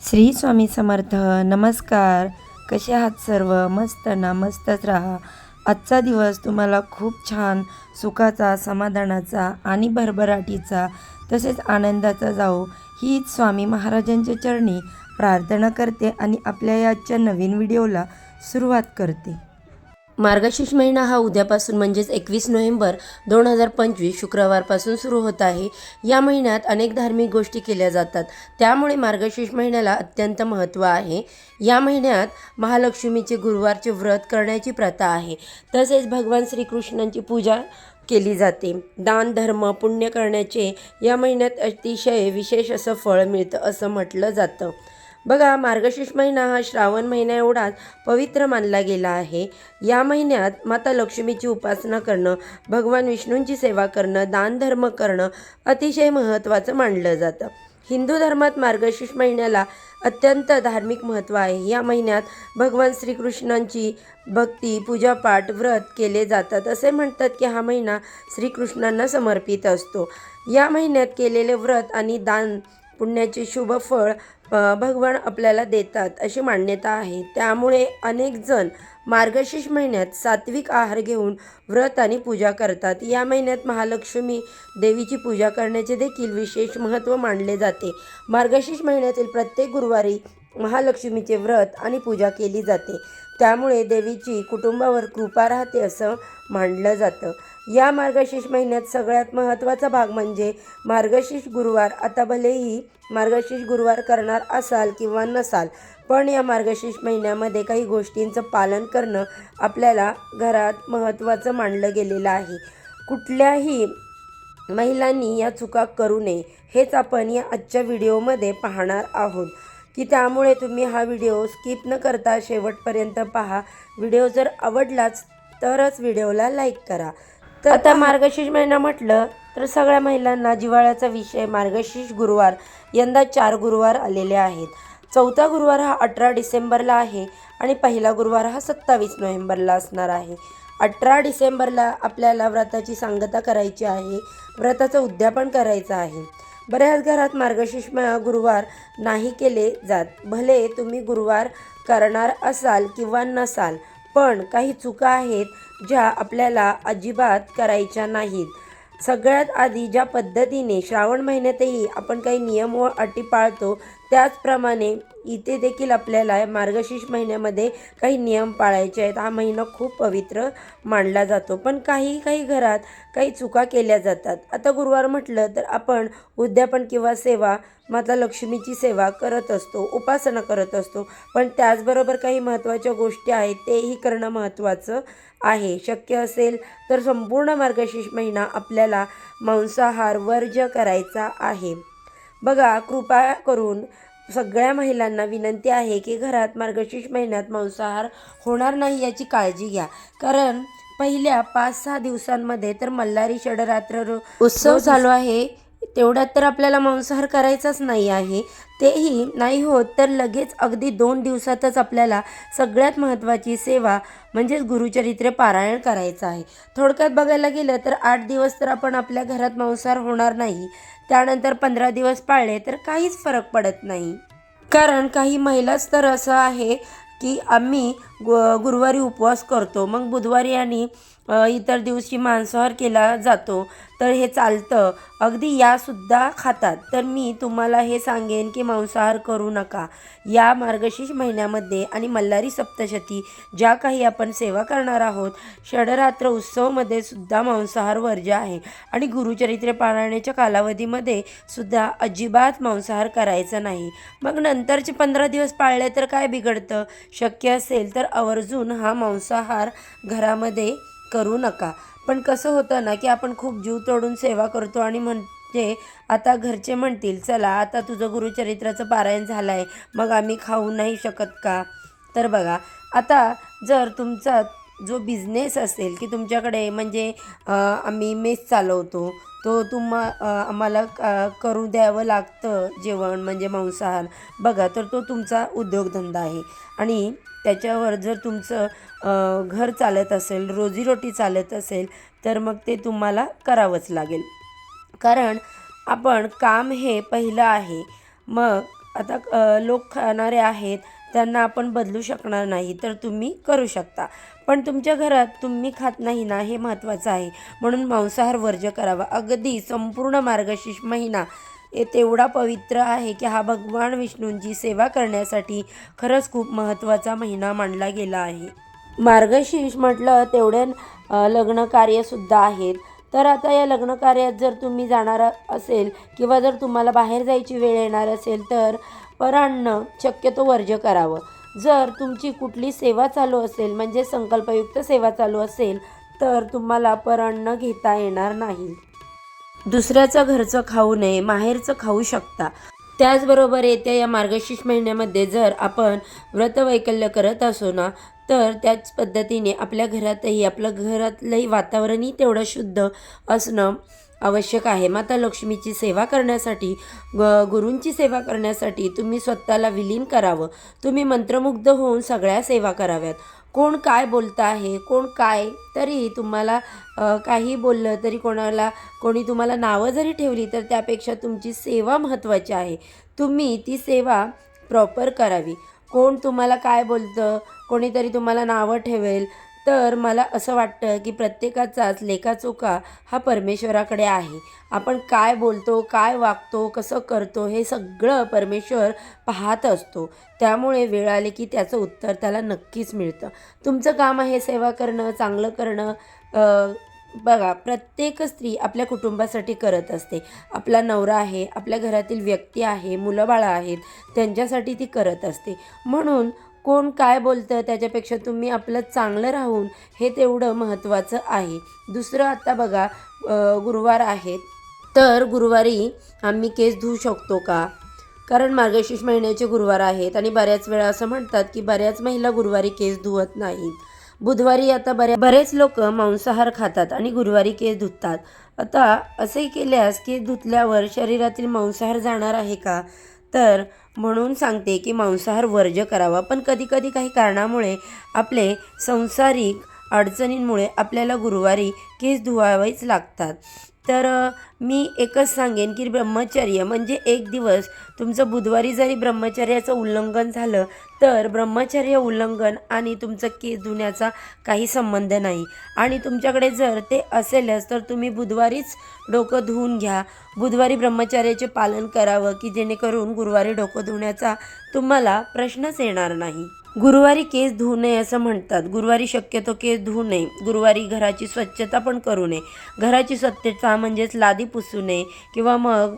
श्री स्वामी समर्थ नमस्कार. कसे आहात सर्व? मस्त ना मस्तच राहा. आजचा दिवस तुम्हाला खूप छान सुखाचा समाधानाचा आणि भरभराटीचा तसेच आनंदाचा जाओ हीच स्वामी महाराजांच्या चरणी प्रार्थना करते आणि आपल्या याच्या आजच्या नवीन व्हिडिओला सुरुवात करते. मार्गशीर्ष महिना हा उद्यापासून म्हणजेच एकवीस नोव्हेंबर दोन हजार पंचवीस शुक्रवारपासून सुरू होत आहे. या महिन्यात अनेक धार्मिक गोष्टी केल्या जातात. त्यामुळे मार्गशीर्ष महिन्याला अत्यंत महत्त्व आहे. या महिन्यात महालक्ष्मीचे गुरुवारचे व्रत करण्याची प्रथा आहे. तसेच भगवान श्रीकृष्णांची पूजा केली जाते. दान धर्म पुण्य करण्याचे या महिन्यात अतिशय विशेष असं फळ मिळतं असं म्हटलं जातं. बघा मार्गशीर्ष महिना हा श्रावण महिना एवढाच पवित्र मानला गेला आहे. या महिन्यात माता लक्ष्मीची उपासना करणं भगवान विष्णूंची सेवा करणं दानधर्म करणं अतिशय महत्त्वाचं मानलं जातं. हिंदू धर्मात मार्गशीर्ष महिन्याला अत्यंत धार्मिक महत्त्व आहे. या महिन्यात भगवान श्रीकृष्णांची भक्ती पूजापाठ व्रत केले जातात. असे म्हणतात की हा महिना श्रीकृष्णांना समर्पित असतो. या महिन्यात केलेले व्रत आणि दान पुण्याचे शुभ फळ भगवान आपल्याला देतात अशी मान्यता आहे. त्यामुळे अनेक जण मार्गशीर्ष महिन्यात सात्विक आहार घेऊन व्रत आणि पूजा करतात. या महिन्यात महालक्ष्मी देवीची पूजा करण्याचे देखील विशेष महत्त्व मानले जाते. मार्गशीर्ष महिन्यातील प्रत्येक गुरुवारी महालक्ष्मीचे व्रत आणि पूजा केली जाते. त्यामुळे देवीची कुटुंबावर कृपा राहते असं मानलं जातं. या मार्गशीर्ष महिन्यात सगळ्यात महत्त्वाचा भाग म्हणजे मार्गशीर्ष गुरुवार. आता भलेही मार्गशीर्ष गुरुवार करणार असाल किंवा नसाल पण या मार्गशीर्ष महिन्यामध्ये काही गोष्टींचं पालन करणं आपल्याला घरात महत्त्वाचं मानलं गेलेलं आहे. कुठल्याही महिलांनी या चुका करू नये हेच आपण या आजच्या व्हिडिओमध्ये पाहणार आहोत. की त्यामुळे तुम्ही हा व्हिडिओ स्किप न करता शेवटपर्यंत पहा. व्हिडिओ जर आवडलाच तरच व्हिडिओला लाईक करा. तर आता मार्गशीर्ष महिना म्हटलं तर सगळ्या महिलांना जिव्हाळ्याचा विषय मार्गशीर्ष गुरुवार यंदा चार गुरुवार आलेले आहेत. चौथा गुरुवार हा अठरा डिसेंबरला आहे आणि पहिला गुरुवार हा सत्तावीस नोव्हेंबरला असणार आहे. अठरा डिसेंबरला आपल्याला व्रताची सांगता करायची आहे व्रताचं उद्यापन करायचं आहे. बऱ्याच घरात मार्गशीर्ष गुरुवार नाही केले जात. भले तुम्ही गुरुवार करणार असाल किंवा नसाल पण काही चुका आहेत ज्या आपल्याला अजिबात करायच्या नाहीत. सगळ्यात आधी ज्या पद्धतीने श्रावण महिन्यातही आपण काही नियम व अटी पाळतो त्याचप्रमाणे इथे देखील आपल्याला मार्गशीर्ष महिन्यामध्ये काही नियम पाळायचे आहेत. हा महिना खूप पवित्र मानला जातो. पण काही काही घरात काही चुका केल्या जातात. आता गुरुवार म्हटलं तर आपण उद्यापन किंवा सेवा माता लक्ष्मीची सेवा करत असतो उपासना करत असतो. पण त्याचबरोबर काही महत्त्वाच्या गोष्टी आहेत तेही करणं महत्त्वाचं आहे. शक्य असेल तर संपूर्ण मार्गशीर्ष महिना आपल्याला मांसाहार वर्ज्य करायचा आहे. बघा कृपा करून सगळ्या महिलांना विनंती आहे की घरात मार्गशीर्ष महिन्यात मांसाहार होणार नाही याची काळजी घ्या. कारण पहिल्या पाच सहा दिवसांमध्ये तर मल्हारी षडरात्र उत्सव चालू आहे तेवढ्यात तर आपल्याला मांसाहार करायचाच नाही आहे. तेही नाही होत तर लगेच अगदी दोन दिवसातच आपल्याला सगळ्यात महत्त्वाची सेवा म्हणजेच गुरुचरित्र पारायण करायचं आहे. थोडक्यात बघायला गेलं तर आठ दिवस तर आपण आपल्या घरात मांसाहार होणार नाही. त्यानंतर पंधरा दिवस पाळले तर काहीच फरक पडत नाही. कारण काही महिलाच तर असं आहे की आम्ही गु गुरुवारी उपवास करतो. मग बुधवारी आणि इतर दिवशी मांसाहार केला जातो तर हे चालतं. अगदी यासुद्धा खातात. तर मी तुम्हाला हे सांगेन की मांसाहार करू नका. या मार्गशीर्ष महिन्यामध्ये आणि मल्हारी सप्तशती ज्या काही आपण सेवा करणार आहोत षडरात्र उत्सवमध्ये सुद्धा मांसाहार वर्ज्य आहे. आणि गुरुचरित्र पारायणाच्या कालावधीमध्ये सुद्धा अजिबात मांसाहार करायचा नाही. मग नंतरचे पंधरा दिवस पाळले तर काय बिघडतं? शक्य असेल तर आवर्जून हा मांसाहार घरामध्ये करू नका. पण कसं होतं ना की आपण खूप जीव तोडून सेवा करतो आणि म्हणजे आता घरचे म्हणतील चला आता तुझं गुरुचरित्राचं पारायण झालं आहे मग आम्ही खाऊ नाही शकत का? तर बघा आता जर तुमचा जो बिझनेस असेल की तुमच्याकडे म्हणजे आम्ही मेस चालवतो तो तुम्हा आम्हाला करू द्यावं लागतं जेवण म्हणजे मांसाहार. बघा तर तो तुमचा उद्योगधंदा आहे. आणि त्याच्यावर जर तुमचं घर चालत असेल रोजीरोटी चालत असेल तर मग ते तुम्हाला करावंच लागेल. कारण आपण काम हे पहिलं आहे. मग आता लोक खाणारे आहेत त्यांना आपण बदलू शकणार नाही तर तुम्ही करू शकता. पण तुमच्या घरात तुम्ही खात नाही ना हे महत्त्वाचं आहे. म्हणून मांसाहार वर्ज्य करावा. अगदी संपूर्ण मार्गशीर्ष महिना हे तेवढा पवित्र आहे की हा भगवान विष्णूंची सेवा करण्यासाठी खरंच खूप महत्त्वाचा महिना मानला गेला आहे. मार्गशीर्ष म्हटलं तेवढे लग्नकार्यसुद्धा लग्न कार्यसुद्धा आहेत. तर आता या लग्न कार्यात जर तुम्ही जाणार असेल किंवा जर तुम्हाला बाहेर जायची वेळ येणार असेल तर परान्न शक्यतो वर्ज्य करावं. जर तुमची कुठली सेवा चालू असेल म्हणजे संकल्पयुक्त सेवा चालू असेल तर तुम्हाला परान्न घेता येणार नाही. दुसऱ्याचं घरचं खाऊ नये माहेरचं खाऊ शकता. त्याचबरोबर येत्या या मार्गशीर्ष महिन्यामध्ये जर आपण व्रतवैकल्य करत असो ना तर त्याच पद्धतीने आपल्या घरातही आपलं घरातलंही वातावरणही तेवढं शुद्ध असणं आवश्यक आहे. माता लक्ष्मीची सेवा करण्यासाठी ग गुरूंची सेवा करण्यासाठी तुम्ही स्वतःला विलीन करावं. तुम्ही मंत्रमुग्ध होऊन सगळ्या सेवा कराव्यात. कोण काय बोलतं आहे कोण काय तरी तुम्हाला काही बोललं तरी कोणाला कोणी तुम्हाला नावं जरी ठेवली तर त्यापेक्षा तुमची सेवा महत्त्वाची आहे. तुम्ही ती सेवा प्रॉपर करावी. कोण तुम्हाला काय बोलतं कोणीतरी तुम्हाला नावं ठेवेल तर मला असं वाटतं की प्रत्येकाचाच लेखाचोखा हा परमेश्वराकडे आहे. आपण काय बोलतो काय वागतो कसं करतो हे सगळं परमेश्वर पाहत असतो. त्यामुळे वेळ आले की त्याचं उत्तर त्याला नक्कीच मिळतं. तुमचं काम आहे सेवा करणं चांगलं करणं. बघा प्रत्येक स्त्री आपल्या कुटुंबासाठी करत असते. आपला नवरा आहे आपल्या घरातील व्यक्ती आहे मुलं बाळं आहेत त्यांच्यासाठी ती करत असते. म्हणून कोण काय बोलतं त्याच्यापेक्षा तुम्ही आपलं चांगलं राहून हे तेवढं महत्त्वाचं आहे. दुसरं आता बघा गुरुवार आहेत. तर गुरुवारी आम्ही केस धुवू शकतो का? कारण मार्गशीर्ष महिन्याचे गुरुवार आहेत आणि बऱ्याच वेळा असं म्हणतात की बऱ्याच महिला गुरुवारी केस धुवत नाहीत. बुधवारी आता बऱ्या बरेच लोक मांसाहार खातात आणि गुरुवारी केस धुतात. आता असे केल्यास केस धुतल्यावर शरीरातील मांसाहार जाणार आहे का? तर म्हणून सांगते की मांसाहार वर्ज्य करावा. पण कधीकधी काही कारणामुळे आपले संसारिक अडचणींमुळे आपल्याला गुरुवारी केस धुवावेच लागतात. तर मी एकच सांगेन की ब्रह्मचर्य म्हणजे एक दिवस तुमचं बुधवारी जरी ब्रह्मचर्याचं उल्लंघन झालं तर ब्रह्मचर्य उल्लंघन आणि तुमचं केस धुण्याचा काही संबंध नाही. आणि तुमच्याकडे जर ते असेलच तर तुम्ही बुधवारीच डोकं धुवून घ्या. बुधवारी ब्रह्मचर्याचे पालन करावं की जेणेकरून गुरुवारी डोकं धुण्याचा तुम्हाला प्रश्नच येणार नाही. गुरुवारी केस धुवू नये असं म्हणतात. गुरुवारी शक्यतो केस धुऊ नये. गुरुवारी घराची स्वच्छता पण करू नये. घराची स्वच्छता म्हणजेच लादी पुसू नये किंवा मग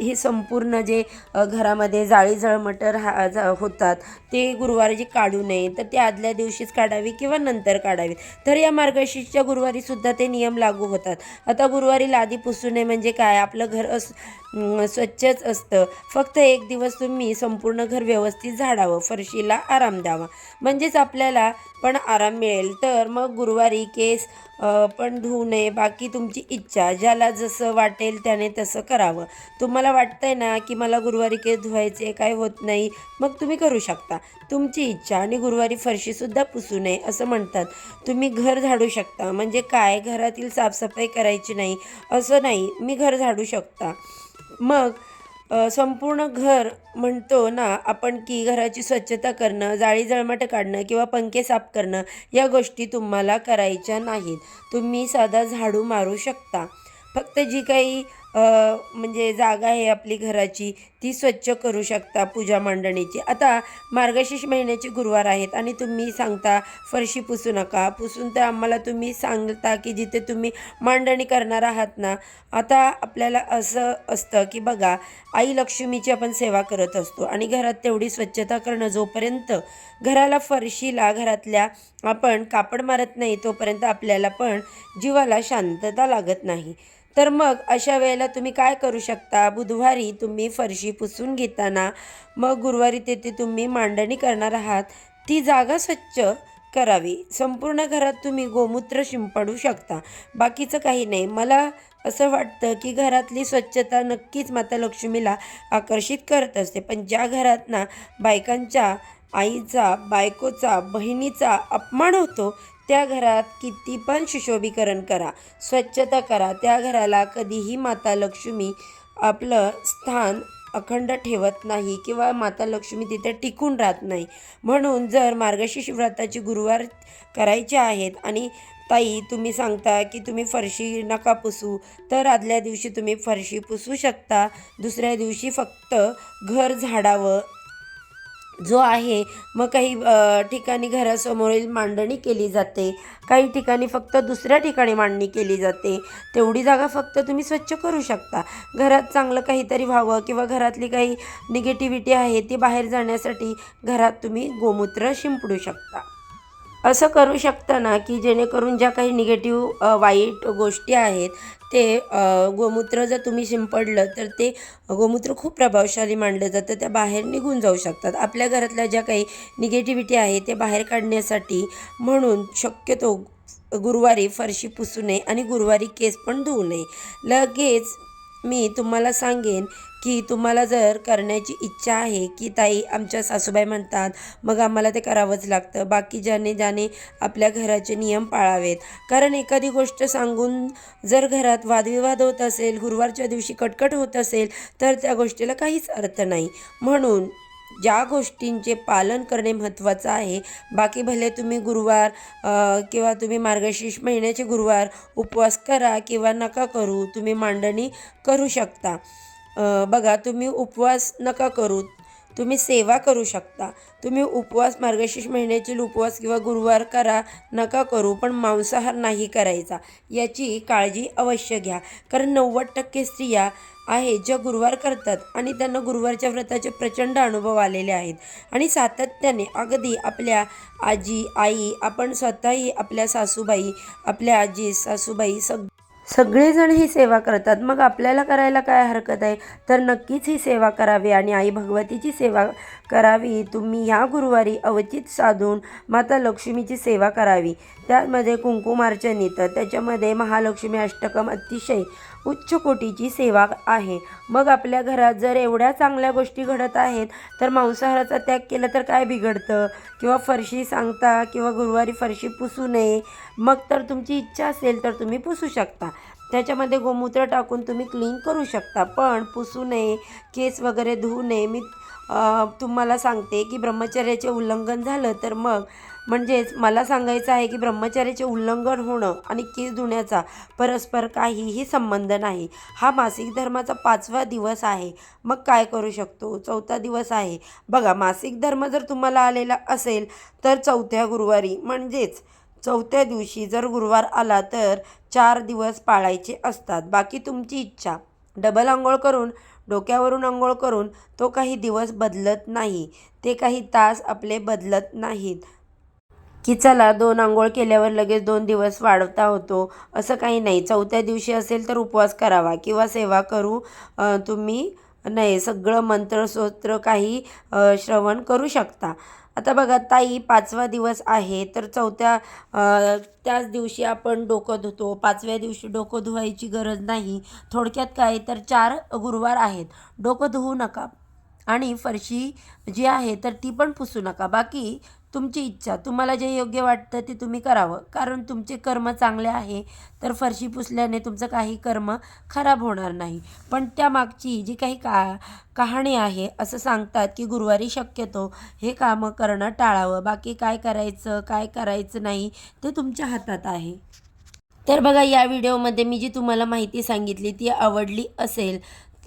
हे संपूर्ण जे घरामध्ये जाळी जळमटर हा जा- होतात ते गुरुवारी जे काढू नये तर ते आदल्या दिवशीच काढावी किंवा नंतर काढावी. तर या मार्गशीर्षच्या गुरुवारीसुद्धा ते नियम लागू होतात. आता गुरुवारी लादी पुसू नये म्हणजे काय? आपलं घर अस स्वच्छच असतं. फक्त एक दिवस तुम्ही संपूर्ण घर व्यवस्थित झाडावं फरशीला आराम द्यावा. म्हणजेच आपल्याला पण आराम मिळेल. तर मग गुरुवारी केस पण धुवू नये. बाकी तुमची इच्छा ज्याला जसं वाटेल त्याने तसं करावं. तुम्हाला वाटतंय ना की मला गुरुवारी केस धुवायचे काय होत नाही. मग तुम्ही करू शकता. तुमची इच्छा आणि गुरुवारी फरशीसुद्धा पुसू नये असं म्हणतात. तुम्ही घर झाडू शकता. म्हणजे काय? घरातील साफसफाई करायची नाही. असं नाही. मी घर झाडू शकता. मग संपूर्ण घर म्हणतो ना आपण की घराची स्वच्छता करणं जाळी जळमट काढणं किंवा पंखे साफ करणं या गोष्टी तुम्हाला करायच्या नाहीत. तुम्ही साधा झाडू मारू शकता. फक्त जी काही म्हणजे जागा आहे आपली घराची ती स्वच्छ करू शकता पूजा मांडणीची आता मार्गशीर्ष महिन्याचे गुरुवार आहेत आणि तुम्ही सांगता फरशी पुसू नका. पुसून तर आम्हाला तुम्ही सांगता की जिथे तुम्ही मांडणी करणार आहात ना आता आपल्याला असं असतं की बघा आई लक्ष्मीची आपण सेवा करत असतो आणि घरात तेवढी स्वच्छता करणं जोपर्यंत घराला फरशीला घरातल्या आपण कापड मारत नाही तोपर्यंत आपल्याला पण जीवाला शांतता लागत नाही. तर मग अशा वेळेला तुम्ही काय करू शकता? बुधवारी तुम्ही फरशी पुसून घेताना मग गुरुवारी तेथे तुम्ही मांडणी करणार आहात. ती जागा स्वच्छ करावी. संपूर्ण घरात तुम्ही गोमूत्र शिंपडू शकता. बाकीचं काही नाही. मला असं वाटतं की घरातली स्वच्छता नक्कीच माता लक्ष्मीला आकर्षित करत असते. पण ज्या घरात ना बायकांच्या आईचा बायकोचा बहिणीचा अपमान होतो त्या घरात किती पण सुशोभीकरण करा स्वच्छता करा त्या घराला कधीही माता लक्ष्मी आपलं स्थान अखंड ठेवत नाही किंवा माता लक्ष्मी तिथे टिकून राहत नाही. म्हणून जर मार्गशीर्ष व्रताची गुरुवार करायचे आहेत आणि ताई तुम्ही सांगता की तुम्ही फरशी नका पुसू तर आदल्या दिवशी तुम्ही फरशी पुसू शकता. दुसऱ्या दिवशी फक्त घर झाडावं जो आहे मग काही ठिकाणी घरासमोरील मांडणी केली जाते. काही ठिकाणी फक्त दुसऱ्या ठिकाणी मांडणी केली जाते. तेवढी जागा फक्त तुम्ही स्वच्छ करू शकता. घरात चांगलं काहीतरी व्हावं किंवा घरातली काही निगेटिव्हिटी आहे ती बाहेर जाण्यासाठी घरात तुम्ही गोमूत्र शिंपडू शकता. असं करू शकता ना की जेणेकरून ज्या काही निगेटिव्ह वाईट गोष्टी आहेत ते गोमूत्र जर तुम्ही शिंपडलं तर ते गोमूत्र खूप प्रभावशाली मानलं जातं. त्या बाहेर निघून जाऊ शकतात. आपल्या घरातल्या ज्या काही निगेटिव्हिटी आहे ते बाहेर काढण्यासाठी म्हणून शक्यतो गुरुवारी फरशी पुसू नये आणि गुरुवारी केस पण धुवू नये. लगेच मी तुम्हाला सांगेन की तुम्हाला जर करण्याची इच्छा आहे की ताई आमच्या सासूबाई म्हणतात मग आम्हाला ते करावंच लागतं. बाकी ज्याने ज्याने आपल्या घराचे नियम पाळावेत. कारण एखादी गोष्ट सांगून जर घरात वादविवाद होत असेल गुरुवारच्या दिवशी कटकट होत असेल तर त्या गोष्टीला काहीच अर्थ नाही. म्हणून ज्या गोष्टींचे पालन करणे महत्त्वाचं आहे. बाकी भले तुम्ही गुरुवार किंवा तुम्ही मार्गशीर्ष महिन्याचे गुरुवार उपवास करा किंवा नका करू तुम्ही मांडणी करू शकता. बघा तुम्ही उपवास नका करू तुम्ही सेवा करू शकता. तुम्ही उपवास मार्गशीर्ष महिन्यातील उपवास किंवा गुरुवार करा नका करू पण मांसाहार नाही करायचा. याची काळजी अवश्य घ्या. कारण नव्वद टक्के स्त्रिया आहेत ज्या गुरुवार करतात आणि त्यांना गुरुवारच्या व्रताचे प्रचंड अनुभव आलेले आहेत. आणि सातत्याने अगदी आपल्या आजी आई आपण स्वतःही आपल्या सासूबाई आपल्या आजी सासूबाई सग सगळेजण ही सेवा करतात. मग आपल्याला करायला काय हरकत आहे? तर नक्कीच ही सेवा करावी आणि आई भगवतीची सेवा करावी. तुम्ही ह्या गुरुवारी अवचित साधून माता लक्ष्मीची सेवा करावी. त्यामध्ये कुंकुमार्चन येतं. त्याच्यामध्ये महालक्ष्मी अष्टकम अतिशय उच्च कोटीची सेवा आहे. मग आपल्या घरात जर एवढ्या चांगल्या गोष्टी घडत आहेत तर मांसाहाराचा त्याग केला तर काय बिघडतं? किंवा फरशी सांगता किंवा गुरुवारी फरशी पुसू नये मग तर तुमची इच्छा असेल तर तुम्ही पुसू शकता. त्याच्यामध्ये गोमूत्र टाकून तुम्ही क्लीन करू शकता. पण पुसू नये केस वगैरे धुवू नये मी तुम्हाला सांगते की ब्रह्मचर्याचे उल्लंघन झालं तर मग म्हणजेच मला सांगायचं आहे की ब्रह्मचर्याचे उल्लंघन होणं आणि केस धुण्याचा परस्पर काहीही संबंध नाही. हा मासिक धर्माचा पाचवा दिवस आहे. मग काय करू शकतो? चौथा दिवस आहे. बघा मासिक धर्म जर तुम्हाला आलेला असेल तर चौथ्या गुरुवारी म्हणजेच चौथ्या दिवशी जर गुरुवार आला तर चार दिवस पाळायचे असतात. बाकी तुमची इच्छा. डबल आंघोळ करून डोक्यावरून आंघोळ करून तो काही दिवस बदलत नाही. ते काही तास आपले बदलत नाहीत. की चला दोन आंघोळ केल्यावर लगेच दोन दिवस वाढवता होतो असं काही नाही. चौथ्या दिवशी असेल तर उपवास करावा किंवा सेवा करू तुम्ही नाही सगळं मंत्रस्तोत्र काही श्रवण करू शकता. आता बघा ताई पाचवा दिवस आहे तर चौथ्या त्याच दिवशी आपण डोकं धुतो. पाचव्या दिवशी डोकं धुवायची गरज नाही. थोडक्यात काय तर चार गुरुवार आहेत. डोकं धुवू नका. आणि फरशी जी आहे तर ती पण पुसू नका. बाकी तुमची इच्छा तुम्हाला जे योग्य वाटतं ते तुम्ही करावं. कारण तुमचे कर्म चांगले आहे तर फरशी पुसल्याने तुमचं काही कर्म खराब होणार नाही. पण त्यामागची जी काही का कहाणी आहे असं सांगतात की गुरुवारी शक्यतो हे कामं करणं टाळावं. बाकी काय करायचं काय करायचं नाही ते तुमच्या हातात आहे. तर बघा या व्हिडिओमध्ये मी जी तुम्हाला माहिती सांगितली ती आवडली असेल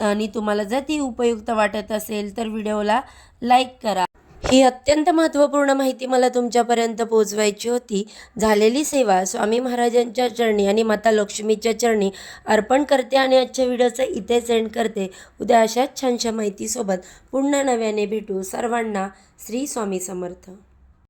आणि तुम्हाला जर ती उपयुक्त वाटत असेल तर व्हिडिओला लाईक करा. ही अत्यंत महत्त्वपूर्ण माहिती मला तुमच्यापर्यंत पोहोचवायची होती. झालेली सेवा स्वामी महाराजांच्या चरणी आणि माता लक्ष्मीच्या चरणी अर्पण करते आणि आजच्या व्हिडिओचं इथे सेंड करते. उद्या अशाच छानशा माहितीसोबत पुन्हा नव्याने भेटू. सर्वांना श्री स्वामी समर्थ.